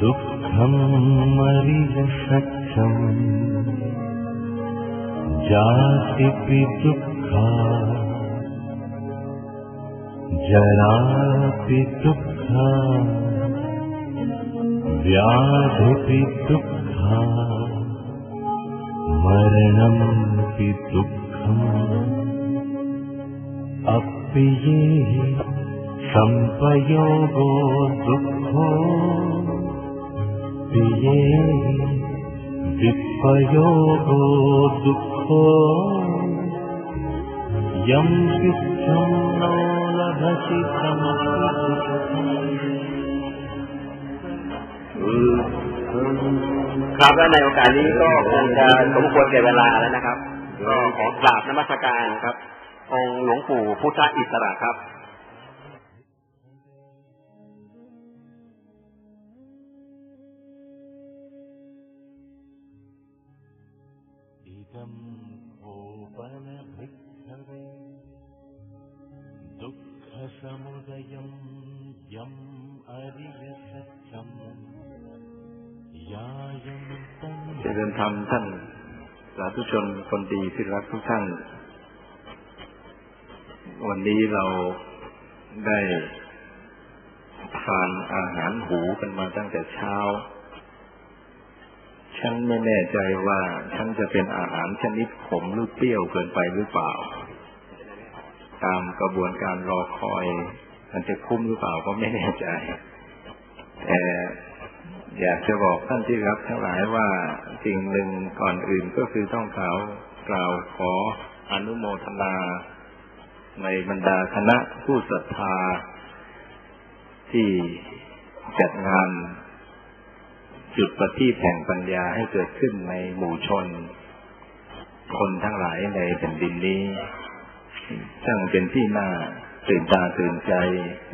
दुःखमरिय सत्यम् जातिपि दुःखा जरापि दुःखा व्याधिपि दुःखा मरणमपि दुःखम् अपि ये सम्पयोगो दुःखो प्रिये विपयोगो दुःखो यं विद्धं नो लभसि समपि ครับและในโอกาสนี้ก็คงจะสมควรแก่เวลาแล้วนะครับก็ขอกราบนมัสการครับ องค์หลวงปู่พุทธอิสระครับ इदं कोपनभिक्षवे दुःखसमुदयं यम् अरियसत्यम् यायं เจริญธรรมท่านสาธุชนคนดีที่รักทุกท่าน วันนี้เราได้ทานอาหารหูกันมาตั้งแต่เช้า ฉันไม่แน่ใจว่าฉันจะเป็นอาหารชนิดขมหรือเปรี้ยวเกินไปหรือเปล่า ตามกระบวนการรอคอย มันจะคุ้มหรือเปล่าก็ไม่แน่ใจแต่อยากจะบอกท่านที่รักทั้งหลายว่าสิ่งหนึ่งก่อนอื่นก็คือต้องกล่าวกล่าวขออนุโมทนา ในบรรดาคณะผู้ศรัทธาที่จัดงาน จุดประทีปแห่งปัญญาให้เกิดขึ้นในหมู่ชน คนทั้งหลายในแผ่นดินนี้ช่างเป็นที่น่าตื่นตาตื่นใจ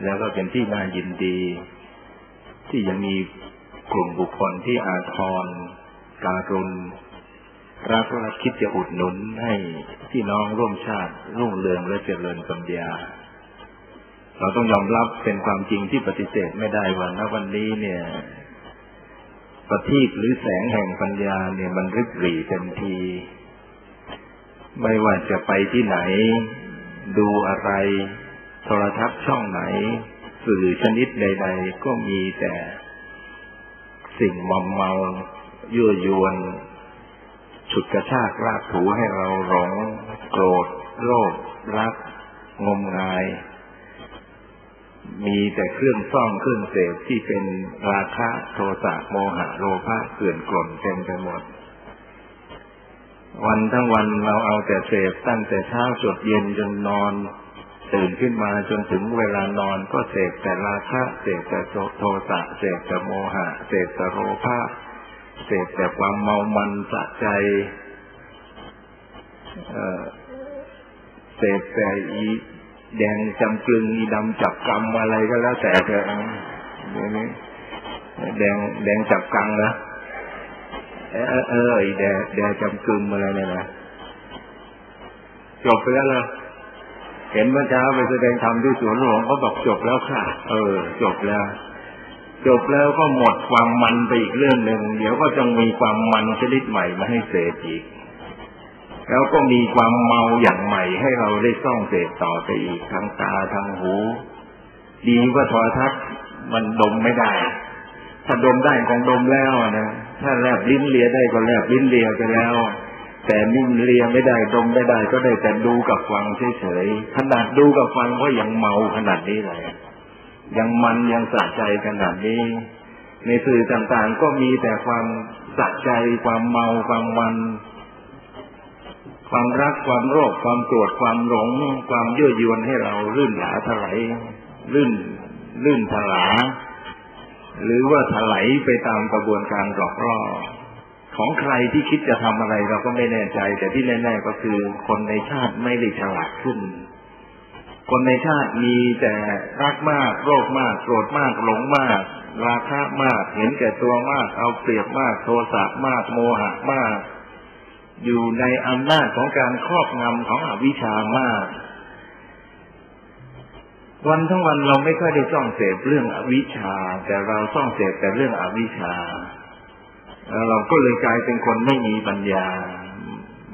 แล้วก็เป็นที่น่ายินดี ที่ยังมีกลุ่มบุคคลที่อาทรการุณรักและคิดจะอุดหนุนให้พี่น้องร่วมชาติรุ่งเรืองและเจริญปัญญา เราต้องยอมรับเป็นความจริงที่ปฏิเสธไม่ได้ว่าณวันนี้เนี่ย ประทีปหรือแสงแห่งปัญญาเนี่ยมันริบหรี่เต็มที ไม่ว่าจะไปที่ไหน ดูอะไร โทรทัศน์ช่องไหน สื่อชนิดใด ๆ ก็มีแต่สิ่งมอมเมายั่วยวนฉุดกระชากรากถูให้เราหลงโกรธโลภรัก งมงาย มีแต่เครื่องซ่อมเครื่องเสพที่เป็นราคะโทสะโมหะโลภะเกลื่อนกล่นเต็มไปหมด วันทั้งวันเราเอาแต่เสพตั้งแต่เช้าจดเย็นจนนอน ตื่นขึ้นมาจนถึงเวลานอนก็เสพแต่ราคะเสพแต่โทสะเสพแต่โมหะเสพแต่โลภะเสพแต่ความเมามันสะใจเออเสพแต่อี แดงจำกลึงอีดำจับกรรมอะไรก็แล้วแต่เถอะเดี๋ยวนี้แดงแดงจับกังนะเออเออแดงแดงจำกลึงอะไรเนี่ยนะจบไปแล้วเหรอเห็นเมื่อเช้าไปแสดงธรรมที่สวนหลวงเขาบอกจบแล้วค่ะ เออ จบแล้ว จบแล้วก็หมดความมันไปอีกเรื่องหนึ่งเดี๋ยวก็จะมีความมันชนิดใหม่มาให้เสพอีก แล้วก็มีความเมาอย่างใหม่ให้เราได้ซ่องเสพต่อไปอีกทางตาทางหู ดีว่าโทรทัศน์มันดมไม่ได้ ถ้าดมได้คงดมแล้วนะถ้าแลบลิ้นเลียได้ก็แลบลิ้นเลียไปแล้ว แต่นิ่มเลียไม่ได้ดมไม่ได้ ก็ได้แต่ดูกับฟังเฉยๆขนาดดูกับฟังก็ยังเมาขนาดนี้เลยยังมันยังสะใจขนาดนี้ ในสื่อต่างๆก็มีแต่ความสะใจความเมาความมัน ความรักความโรคความโกรธความหลง ความยั่วยวนให้เราลื่นหลาถลายลื่นลื่นถลา หรือว่าถลายไปตามกระบวนการหลอกล่อของใครที่คิดจะทำอะไรเราก็ไม่แน่ใจ แต่ที่แน่ๆก็คือ คนในชาติไม่ได้ฉลาดขึ้น คนในชาติมีแต่รักมาก โรคมาก โกรธมาก หลงมาก ราคะมาก เห็นแก่ตัวมาก เอาเปรียบมาก โทสะมาก โมหะมาก อยู่ในอำนาจของการครอบงำของอวิชามาก วันทั้งวันเราไม่ค่อยได้ซ่องเสพเรื่องอวิชชาแต่เราซ่องเสพแต่เรื่องอวิชชาแล้วเราก็เลยกลายเป็นคนไม่มีปัญญา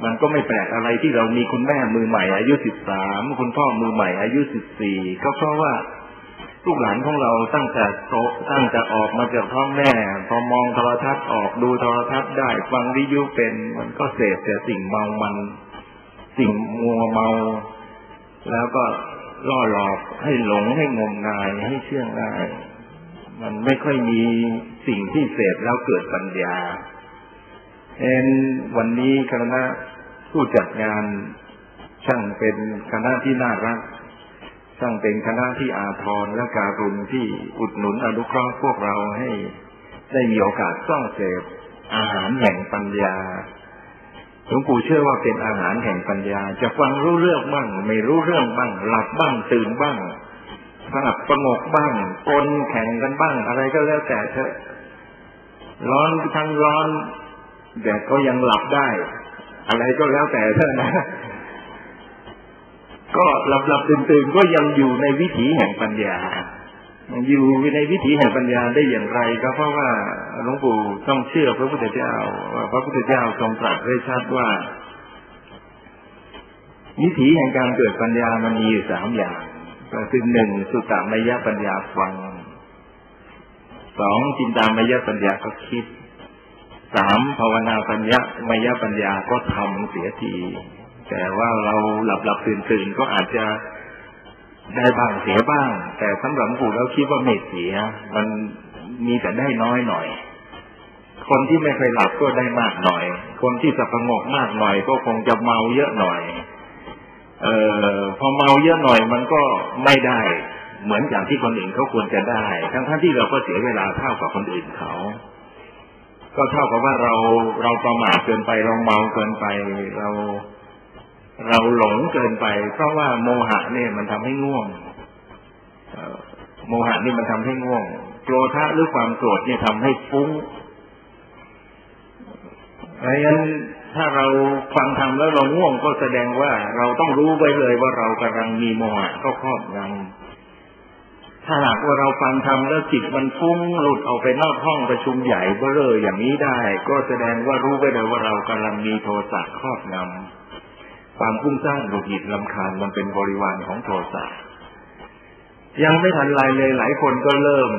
มันก็ไม่แปลกอะไรที่เรามีคุณแม่มือใหม่อายุสิบสามคุณพ่อมือใหม่อายุสิบสี่ก็เพราะว่า ลูกหลานของเราตั้งแต่โตตั้งแต่ออกมาจากท้องแม่ พอมองโทรทัศน์ออกดูโทรทัศน์ได้ ฟังวิทยุเป็นมันก็เสพแต่สิ่งเมามัน สิ่งมัวเมา แล้วก็ล่อหลอกให้หลงให้งมงายให้เชื่อง่ายมันไม่ค่อยมีสิ่งที่เสพแล้วเกิดปัญญาเอ็นวันนี้คณะผู้จัดงานช่างเป็นคณะที่น่ารัก ช่างเป็นคณะที่อาทรและการุณที่อุดหนุนอนุเคราะห์พวกเราให้ได้มีโอกาสซ่องเสพอาหารแห่งปัญญาหลวงปู่เชื่อว่าเป็นอาหารแห่งปัญญา จะฟังรู้เรื่องบ้าง ไม่รู้เรื่องบ้าง หลับบ้างตื่นบ้างสงับประงกบ้างกลแข่งกันบ้าง อะไรก็แล้วแต่เถอะร้อนทั้งร้อนแต่ก็ยังหลับได้ อะไรก็แล้วแต่เถอะนะ ก็หลับหลับตื่นตื่นก็ยังอยู่ในวิถีแห่งปัญญา อยู่ในวิถีแห่งปัญญาได้อย่างไร ก็เพราะว่าหลวงปู่ต้องเชื่อพระพุทธเจ้าว่าพระพุทธเจ้าทรงตรัสไว้ชัดว่า วิถีแห่งการเกิดปัญญามันมีอยู่สามอย่างก็คือหนึ่งสุตตมยปัญญาฟังสองจินตามยปัญญาก็คิดสามภาวนาปัญญามยปัญญาก็ทำเสียที แต่ว่าเราหลับหลับตื่นตื่นก็อาจจะได้บ้างเสียบ้าง แต่สำหรับปู่เราคิดว่าไม่เสีย มันมีแต่ได้น้อยหน่อย คนที่ไม่เคยหลับก็ได้มากหน่อย คนที่สับประงมากหน่อย ก็คงจะเมาเยอะหน่อย เออพอเมาเยอะหน่อยมันก็ไม่ได้ เหมือนอย่างที่คนอื่นเขาควรจะได้ ทั้งท่านที่เราก็เสียเวลาเท่ากับคนอื่นเขาก็เท่ากับว่าเราเราประมาทเกินไปเราเมาเกินไปเรา เราหลงเกินไป เพราะว่าโมหะเนี่ยมันทำให้ง่วงโมหะนี่มันทำให้ง่วงโกรธะหรือความโกรธเนี่ยทำให้ฟุ้งเพราะฉะนั้นถ้าเราฟังธรรมแล้วเราง่วงก็แสดงว่าเราต้องรู้ไว้เลยว่าเรากำลังมีโมหะก็ครอบงำถ้าหากว่าเราฟังธรรมแล้วจิตมันฟุ้งหลุดออกไปนอกห้องประชุมใหญ่เบ้อเร่ออย่างนี้ได้ ก็แสดงว่ารู้ไว้เลยว่าเรากำลังมีโทสะครอบงำ ความฟุ้งซ่านหงุดหงิดลำคาญมันเป็นบริวารของโทสะยังไม่ทันไรเลยหลายคนก็เริ่ม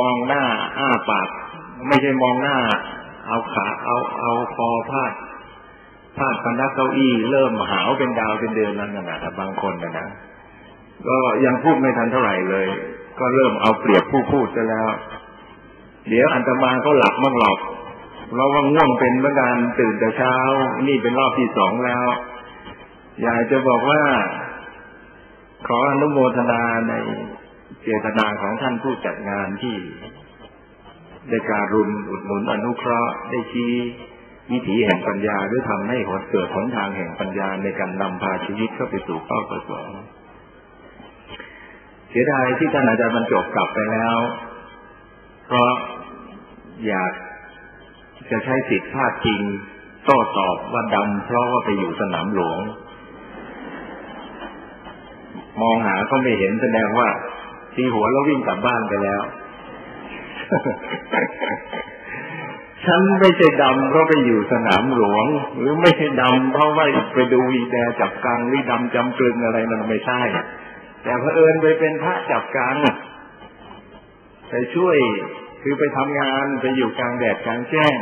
มองหน้าอ้าปากไม่ใช่มองหน้า เอาขาเอาเอาคอพาดพาดพนักเก้าอี้เริ่มหาวเป็นดาวเป็นเดือนนั่นนะครับบางคนนะนะก็ยังพูดไม่ทันเท่าไหร่เลย ก็เริ่มเอาเปรียบผู้พูดซะแล้ว เดี๋ยวอันตมาก็หลับมั่งหลอกเราว่าง่วงเป็นเมื่อการตื่นแต่เช้า นี่เป็นรอบที่สองแล้ว อยากจะบอกว่า ขออนุโมทนาในเจตนาของท่านผู้จัดงานที่ได้การุณอุดหนุนอนุเคราะห์ได้ชี้วิถีแห่งปัญญาหรือทำให้หนเกิดหนทางแห่งปัญญาในการนำพาชีวิตเข้าไปสู่เป้าประสงค์เสียดายที่ท่านอาจารย์บรรจบกลับไปแล้ว เพราะอยากจะใช้สิทธิพาดจริงโต้ตอบว่าดำเพราะว่าไปอยู่สนามหลวง มองหาก็ไม่เห็นแสดงว่าตีหัวแล้ววิ่งกลับบ้านไปแล้ว ฉันไม่ใช่ดำเพราะไปอยู่สนามหลวง หรือไม่ใช่ดำเพราะว่าไปดูวีแดจับกลางหรือดำจำกลึงอะไรมันไม่ใช่ แต่เผอิญไปเป็นพระจับกลางไปช่วยคือไปทำงานไปอยู่กลางแดดกลางแจ้ง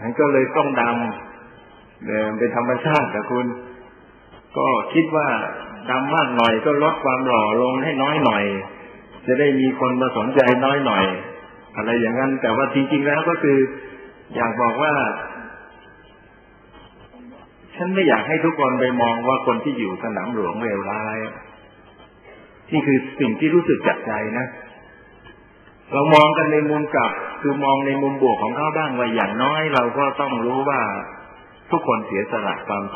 มันก็เลยต้องดำเดินเป็นธรรมชาติแต่คุณ ก็คิดว่า ดำมากหน่อยก็ลดความหล่อลงให้น้อยหน่อย จะได้มีคนมาสนใจน้อยหน่อย อะไรอย่างนั้น แต่ว่าจริงๆแล้วก็คือ อยากบอกว่า ฉันไม่อยากให้ทุกคนไปมองว่าคนที่อยู่สนามหลวงเลวร้ายนี่คือสิ่งที่รู้สึกจากใจนะเรามองกันในมุมกลับ คือมองในมุมบวกของเขาบ้างว่าอย่างน้อยเราก็ต้องรู้ว่าทุกคนเสียสละความ